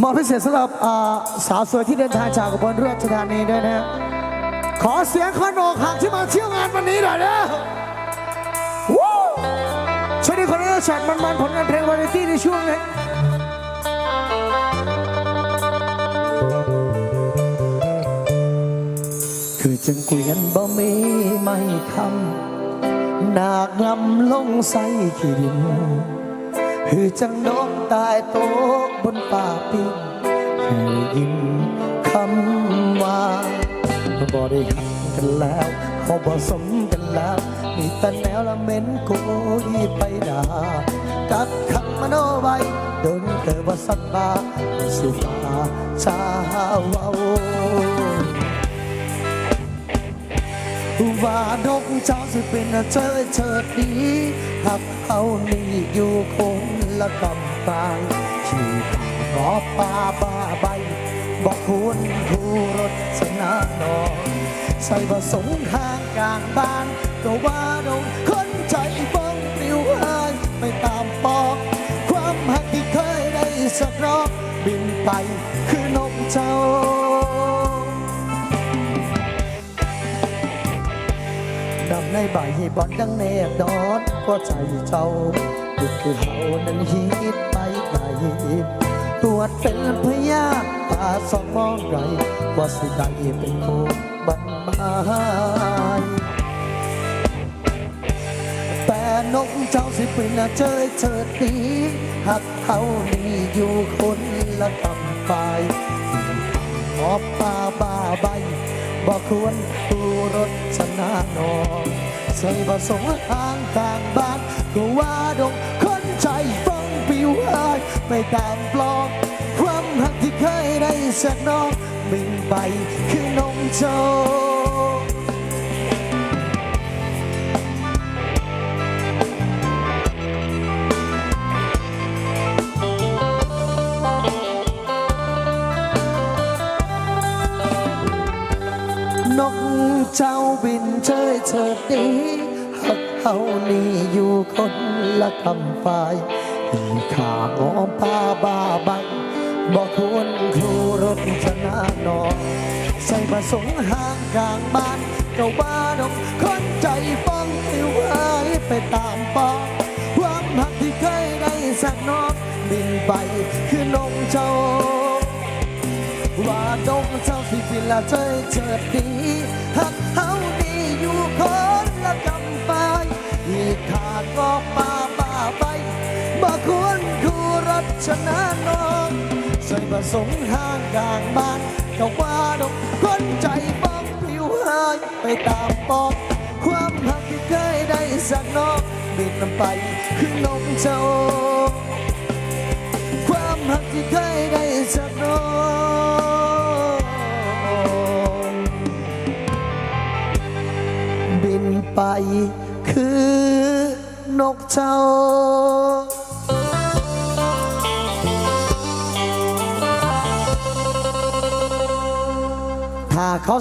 มอบพิเศษสำหรับสาวสวยที่เดินทางจากอุบลราชธานีด้วยนะขอเสียงขนอกหักที่มาเที่ยวงานวันนี้หน่อยนะวู้ช่วยดีคนนี้ฉัดมันๆผลงานเพลงวาไรตี้ในช่วงนี้คือจึงเกวียนบ่มีไม่คำหนักลำลงใส่ขี้ดิน คือจังน้อง ตายโตกบนป่าปิงเคยยินคำว่าบ่ได้หักกันแล้วเขาบ่สมกันแล้วมีแต่แนวละเม็นกูดีไปด่ากักขังมโนไว้โดนเกิดว่าสัตว์บาสิฟ้าชาวาว่าดกเจ้าสิเป็นเจอเชิดดีหักเขานี่อยู่คง ละกำตายขี่ขอป่าบ้าใบบอกคุณผู้รถสนานอนใส่ผสมข้างกลางบ้านก็ว่าดงคนใจบ้องปลิวหายไม่ตามปอกความหักที่เคยได้สักรอบบินไปคือนกเจ้าดำในใบบอลดังแนบดอนก็ใจเจ้า ดึกคือเขานั้นฮิตไปไกลตรวจเป็นพยาธิตาสองมองไรว่าสิได้เป็นโคบันบายแต่นกเจ้าสิเป็นเจอเชิดดีหักเขานี่อยู่คนละกำไปหมอบป่าบ้าใบบอกควรตูรถชนะนอนใส่ผสมทางกลางบ้านก็ว่าดง ไม่ตามปลอกความหักที่เคยได้สักน้องบินไปคือนมโจนกเจ้าบินเชยเฉิดดีหักเขานี่อยู่คนละคำฝ่าย ข้างอมพาบ้าใบบอกควรครูรถชนะนอนใส่มาสงห่างกลางบ้านก็ว่าดงคนใจฟ้องผิวหายไปตามปองความหักที่เคยได้สักนองบินไปคือนงเจ้าว่าดงเจ้าสิฟินละเจยเจิดดี ชนะน้องใส่ผสมห่างกลางบ้านก็ว่าดงคนใจบ้องผิวหายไปตามปอกความหักที่เคยได้สักน้องบินไปคือนมเจ้าความหักที่เคยได้สักน้องบินไปคือนกเจ้า